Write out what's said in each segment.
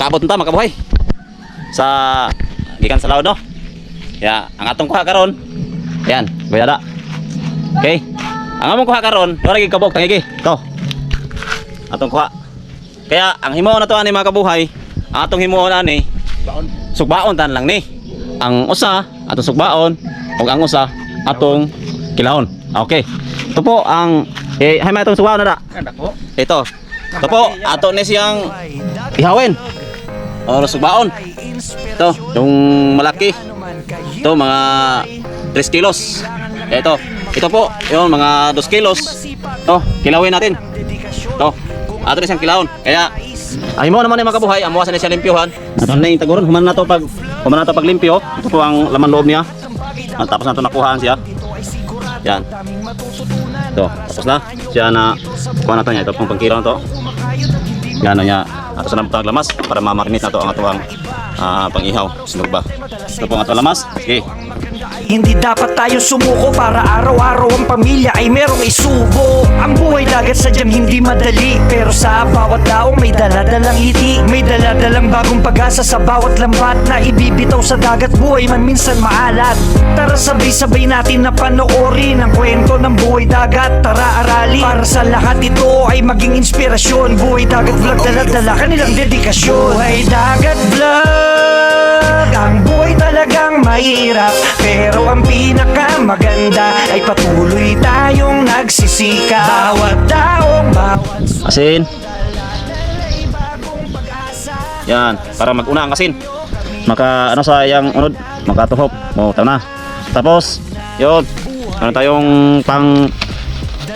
nakaabot na ta makabuhay. Sa gikan sa laod no. Ya, ang atong kuha karon. Yan, bayada. Okay. Ang among kuha karon, wala gid kabog tangigi. To. Atong kuha. Kaya ang himuon na to ani mga kabuhay, ang atong himuon ani sugbaon tan lang ni. Ang usa atong sugbaon ug ang usa atong kilahon. Okay. Ito po ang eh hay may atong sugbaon na da. Ito. Ito po ato ni siyang ihawin. O sugbaon. Ito, yung malaki. Ito mga 3 kilos. Ito. Ito po, yung mga 2 kilos. Ito, kilawin natin. Ito. Ato ni siyang kilawon. Kaya ay mo naman yung makabuhay, amuwasan ni siya limpyuhan. Ato na yung taguron, human na to pag human na to pag limpyo. Ito po ang laman loob niya. At tapos na to nakuhaan siya. Yan. Ito, tapos na. Siya na kuha na to niya. Ito pong pangkilo na to. Yan na niya. Ato sa nampang lamas para mamarinate na to ang atuang ah, pang-ihaw. Sinog ba? Ito po ang atuang lamas. Sige. Hindi dapat tayo sumuko para araw-araw ang pamilya ay merong isubo. Ang buhay dagat sadyang hindi madali Pero sa bawat daong may daladalang ngiti May daladalang bagong pag-asa sa bawat lambat Na ibibitaw sa dagat. Buhay man minsan maalat. Tara sabay-sabay natin na panoorin Ang kwento ng buhay dagat. Tara aralin. Para sa lahat ito ay maging inspirasyon. Buhay dagat vlog dala-dala kanilang dedikasyon. Buhay dagat vlog Ang buhay talagang mahirap Pero ang pinakamaganda Ay patuloy tayong nagsisika Bawat taong bawat Asin. Yan. Para mag-una ang asin. Maka ano sa yang unod. Makatuhop. O, tama na. Tapos, yun. Ano tayong pang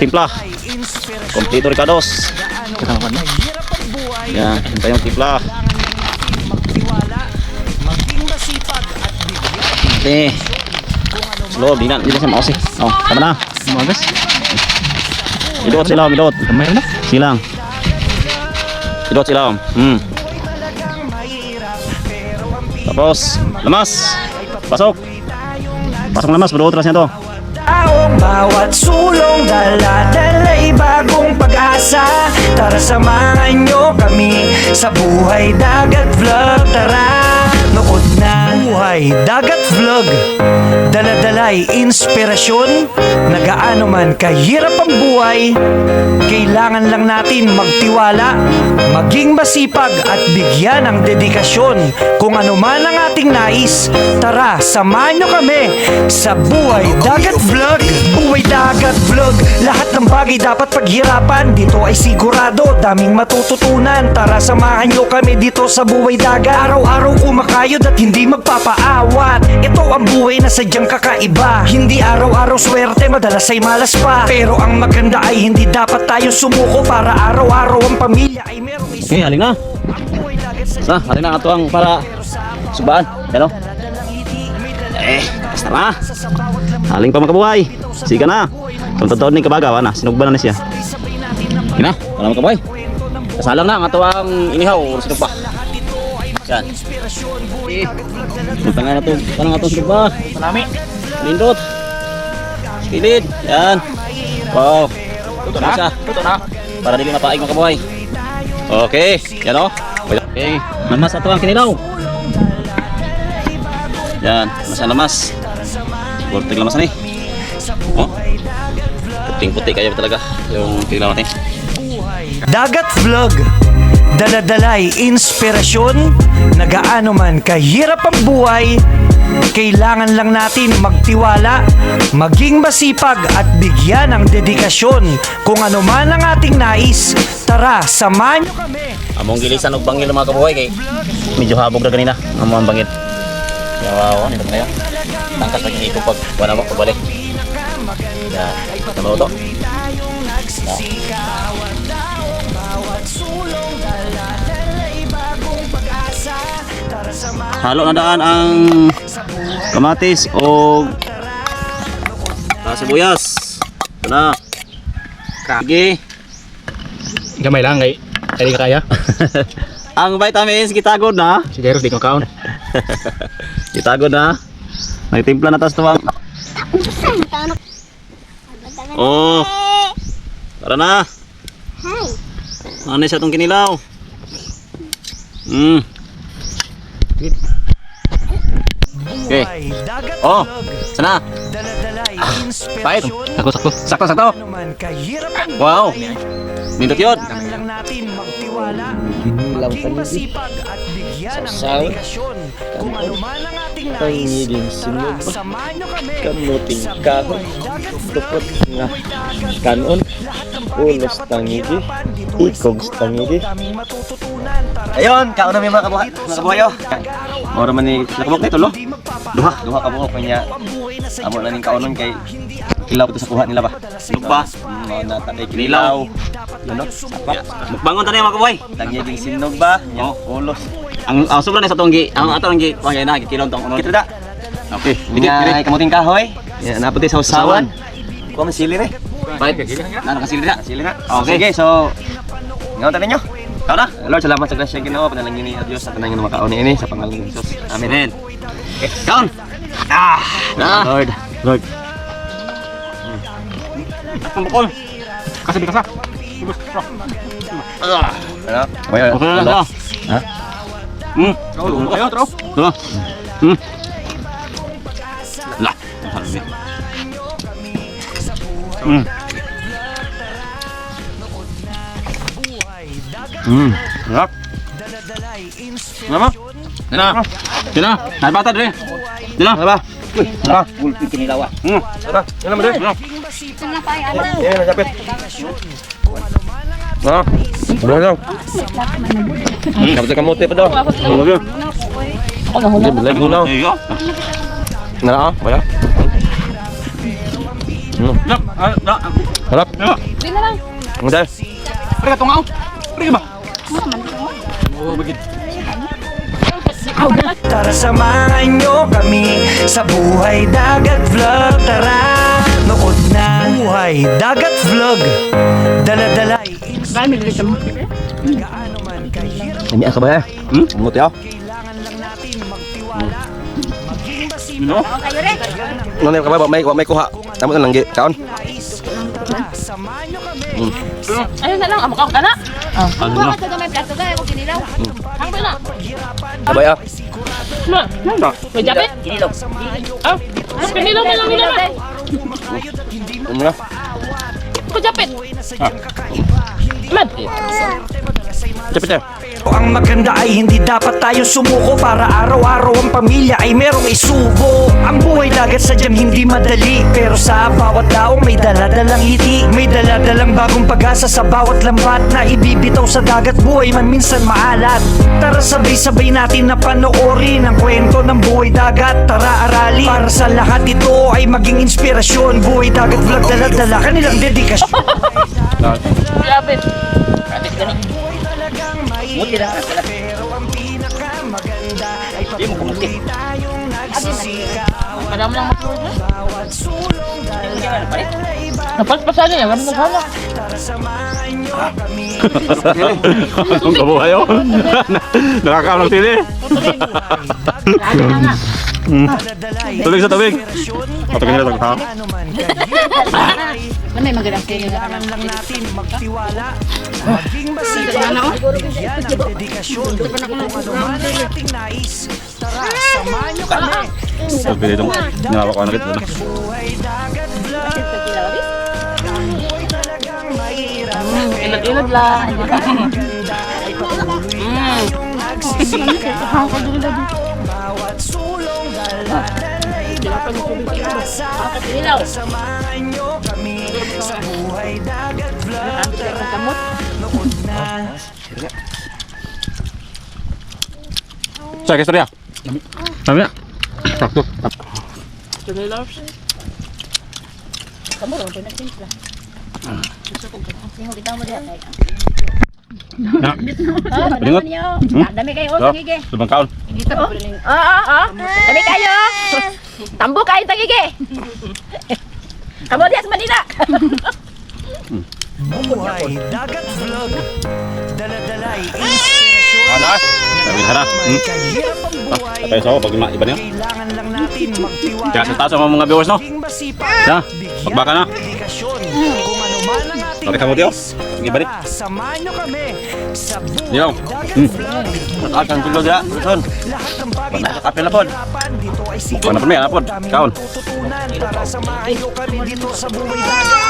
timpla. Kompleto na. Yan. Tayong timpla. Maging masipag at bigyan. Slow, di na, di na siya maosi. Oh, tama na. Magas. Idot sila, idot. Kamay na. Silang. Idot sila. Hmm. Pero ang Tapos, lamas. Pasok. Pasok lamas, bro. Niya to. Taong bawat sulong dala-dala'y bagong pag-asa Tara samahan nyo kami sa Buhay Dagat Vlog Tara, nood na Buhay Dagat Vlog. Dala-dala'y inspirasyon Nagaano man kahirap ang buhay Kailangan lang natin magtiwala Maging masipag at bigyan ng dedikasyon. Kung ano man ang ating nais Tara, samahan nyo kami sa Buhay Dagat Vlog. Buhay Dagat Vlog. Lahat ng bagay dapat paghirapan. Dito ay sigurado, daming matututunan. Tara, samahan nyo kami dito sa Buhay Dagat. Araw-araw kumakayod at hindi magpapaawat Ito ang buhay na sadyang kakaiba. Hindi araw-araw swerte, madalas ay malas pa Pero ang maganda ay hindi dapat tayo sumuko Para araw-araw ang pamilya ay merong isa Okay, haling na. Ang Na, haling na ang atuang para subaan. Yan o. Eh, basta na. Haling pa makabuhay. Siga na. Kung totoo ni kabagawa na, sinugban na na siya. Yan na, wala makabuhay. Kasalang na ang atuang inihaw. Sinug pa. Yan. Eh, punta nga na to. Parang atong sinug pa. Salami. Lindot. Kilid. Yan. Wow. Tuto na. Tuto na. Para dili mapaig makabuhay. Okay, yan o. Okay, lamas ato ang kinilaw. Yan, mas ang lamas. Kurting lamas ni. Oh. Puting-puti kayo talaga yung kinilaw natin. Dagat Vlog Daladalay inspirasyon Nagaano man kahirap ang buhay Kailangan lang natin magtiwala Maging masipag at bigyan ng dedikasyon Kung ano man ang ating nais Tara, samahan nyo kami Among gilisan og bangil mga kabuhay kay medyo habog na kanina mga bangil. Yawa, nito na yan. Tangkas lagi ito pag wala mo pabalik. Yan, tama to. Halo na daan ang kamatis o sibuyas. Ito na. Sige. Gamay lang kay. Kaya ka kaya. ang vitamins kitagod na. Si Jeros di ko kaon. Kitagod na. Nagtimpla na tas tuwang. Oh. Tara na. Hi. Ano sa itong kinilaw? Mm. Okay. Dagat Oh, sana. inspirasyon. Sakto, sakto. Sakto, sakto. Ano Wow. Nindot yun. Lang natin magtiwala Maging masipag at bigyan ng dedikasyon Kung ano man ang ating nais Tara, samahan nyo kami Kamuting Sa buhay dagat Tupot vlog nga. Buhay dagat Kanon. Ulos tangigi. sigurado tangigi. Ayun, kaon na may mga kabuhay. Mga kabuhay oh. Ora man ni nakabuk dito lo. Duha, duha ka buhok kanya. Amo na ning kaonon kay ilaw to sa kuha nila ba. Lugba, mga natatay kinilaw. Ano? Mukbangon tayo mga kabuhay. Tangiging sinog ba? Yan, ulos. Ang ang sublan sa tonggi, ang ato ang gi, pangay na gikilon tong unon. Kita. Okay, Nga kamuting kahoy. Yan, naputay sa usawan. Kuha mo sili re. Right. Ano kasili na? Sili nga. Okay. Sige, so Ngayon tayo ninyo. Na? Lord, salamat sa grasya Ginoo, panalangin ni Dios sa tanang mga kaon ini sa pangalan ni Jesus. Amen. Kaon. Ah, ah. Lord, Lord. Pambukol. Kasi bikasa. Ah. Ano? Okay, Okay na lang. Ha? Hmm. Tro. Tara. Hmm. Lah. Ang sarap niya. Hmm. Hmm. Sarap. Nama? Dina. Dina. Naik bata dre. Dina. Apa? Tara, gulpi kinilawa. Hmm. Tara, yan naman dre. Yan, nasapit. Ha? Ano daw? Dapat kamote pa daw. Ano ba? Hindi, na. Iyo. Nara, wala. Hmm, Nak, ah, nak. harap. Ya. Ang dahil. Pergi ka tungaw. Pergi ba? Oh, begitu. Tara samahan nyo kami sa Buhay Dagat Vlog Tara, nood na Buhay Dagat Vlog Dala-dala'y Gaano man kahirap Ini asa ba eh? Hmm? Kamote ako. Kailangan lang natin magtiwala Maging masipag No? Ano na ba? May, may kuha. Tama na lang, gi. Kaon. samahan nyo kami Ayun na lang, amo ka na. Ano Kuha na? ka sa may plato ka, ako kinilaw. Ang na. Abay ah. Ma, nanda. May japit? Kinilaw. Ah, kinilaw na lang nila. Ano na? Ko japit. Mad. Kapit eh. Ang maganda ay hindi dapat tayo sumuko Para araw-araw ang pamilya ay merong isubo Ang buhay dagat sadyang hindi madali Pero sa bawat daong may daladalang ngiti May daladalang bagong pag-asa sa bawat lambat Na ibibitaw sa dagat buhay man minsan maalat Tara sabay-sabay natin na panoorin Ang kwento ng buhay dagat. Tara aralin Para sa lahat ito ay maging inspirasyon. Buhay dagat vlog dala-dala. Kanilang dedikasyon Japit. talagang mahirap Pero ang pinakamaganda Ay patuloy tayong nagsisikaw Madami lang matulog. Bawat sulong dala-dala'y Napaspasan niya, na samahan nyo kami. Ang kabuhay oh. Nakakaon ng Dala-dala'y Tubig sa tubig. Patugin na lang ha. Ano may magandang Kailangan lang natin magtiwala. Maging masipag. Bigyan ng dedikasyon. Kung ano man ang ating nais Tara, samahan nyo kami. Sa Sabi nito, nyawa ko na kita. Buhay dagat vlog. Ang buhay talagang mahirap. Ilad-ilad lang. Tayong nagsisikaw. Bawat Kinilaw. Samahan nyo kami sa buhay dagat vlog Tara, nood na Sa kistorya. Sabi na. Sakto. Kinilaw. Kamu rin, pinagsimpla. Sino kita mo diyan? Na. Lingot. niyo. Dami kayo, Oh, tagige. Subang kaon. Ah, ah, ah. Dami kayo. Tambo kayo, tagige. Kamu diyan sa Manila. Buhay dagat vlog Dala-dala'y inspirasyon Ano? Sabi na. Man, Hmm. ang Kapay sa ako pag iba niyo. Kailangan lang natin magtiwala Kaya sa taas ang mga viewers no. Bigyan pagbaka na. Kung ano laman ng kamote, oh. nais. Sige, balik. Tara, Samahan nyo kami sa Yo. buhay dagat Hmm. vlog. Nakakang tulo dira, Luzon. Lahat ng bagay Basta kapil na pod. hirapan dito ay sige. Mukha na pa may apod. Daming Kaon. matututunan. Samahan nyo kami dito sa buhay dagat.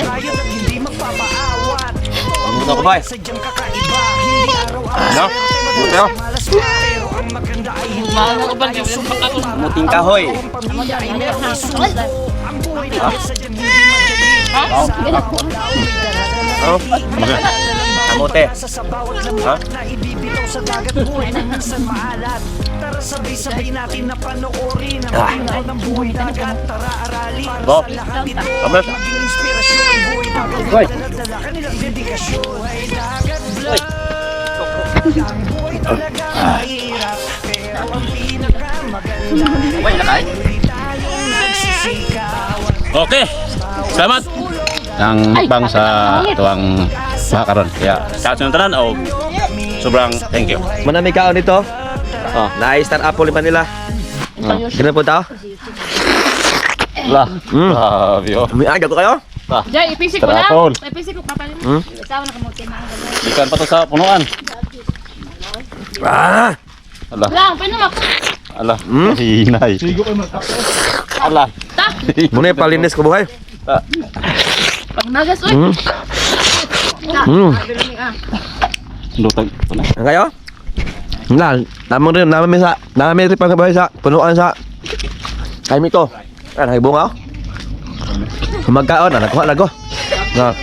At hindi magpapaawat. Ano ko ba? Sadyang kakaiba, hindi araw-araw. Ano? Buti, oh. Malas pa, pero ang maganda ay hindi tayo sumuko. Muting kahoy. Ang pamilya ay meron. Ang buhay hindi dala-dala Oh, Kamote. Pag-asa sa bawat lambak na ibibitaw sa dagat buhay na minsan maalat Tara sabay-sabay natin na panoorin Ang pinakaw ng buhay dagat Tara aralin para sa lahat ito. Maging inspirasyon Buhay dagat. Dala-dala kanilang dedikasyon Buhay dagat vlog buhay Pero ang pinakamaganda tayong nagsisikaw Okay. Salamat. Ang bang sa tuwang makaron. Kaya sa atin tanan o sobrang thank you. Manami kaon dito. Oh, na-star apple pa nila. Ganun po tao? Lah. Grabe oh. May aga ko kayo? Jay, ipisik ko na. Tarapol. Ipisik ko kapalit. Hmm? Isawa na kamutin na. Ikan pa to sa punuan. Ah! Ala. Lang, pinumak. Ala. Hmm? Hinay. Ala. Ta, Muna yung palinis ko buhay. Pag nagas, uy. Hmm. ah. Lutag. Ano? Ang kayo? Wala, naman rin, naman sa, naman rin pang bahay sa, punuan sa, kay Miko. Ah, nakibunga ako. Magkaon, ah, nakuha lang ko. Na.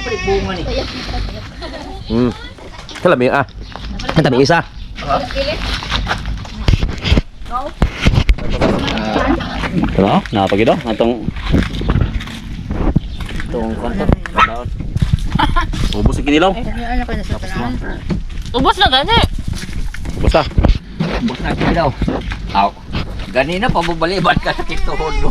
Hmm. Kala mo yun, ah. Ang tami isa. Ano? Napagi daw atong itong kwanta. Daon. Ubos ang kinilaw. Ubus na gani. Basta. Ganina pa mo balibat ka sa kituhod mo.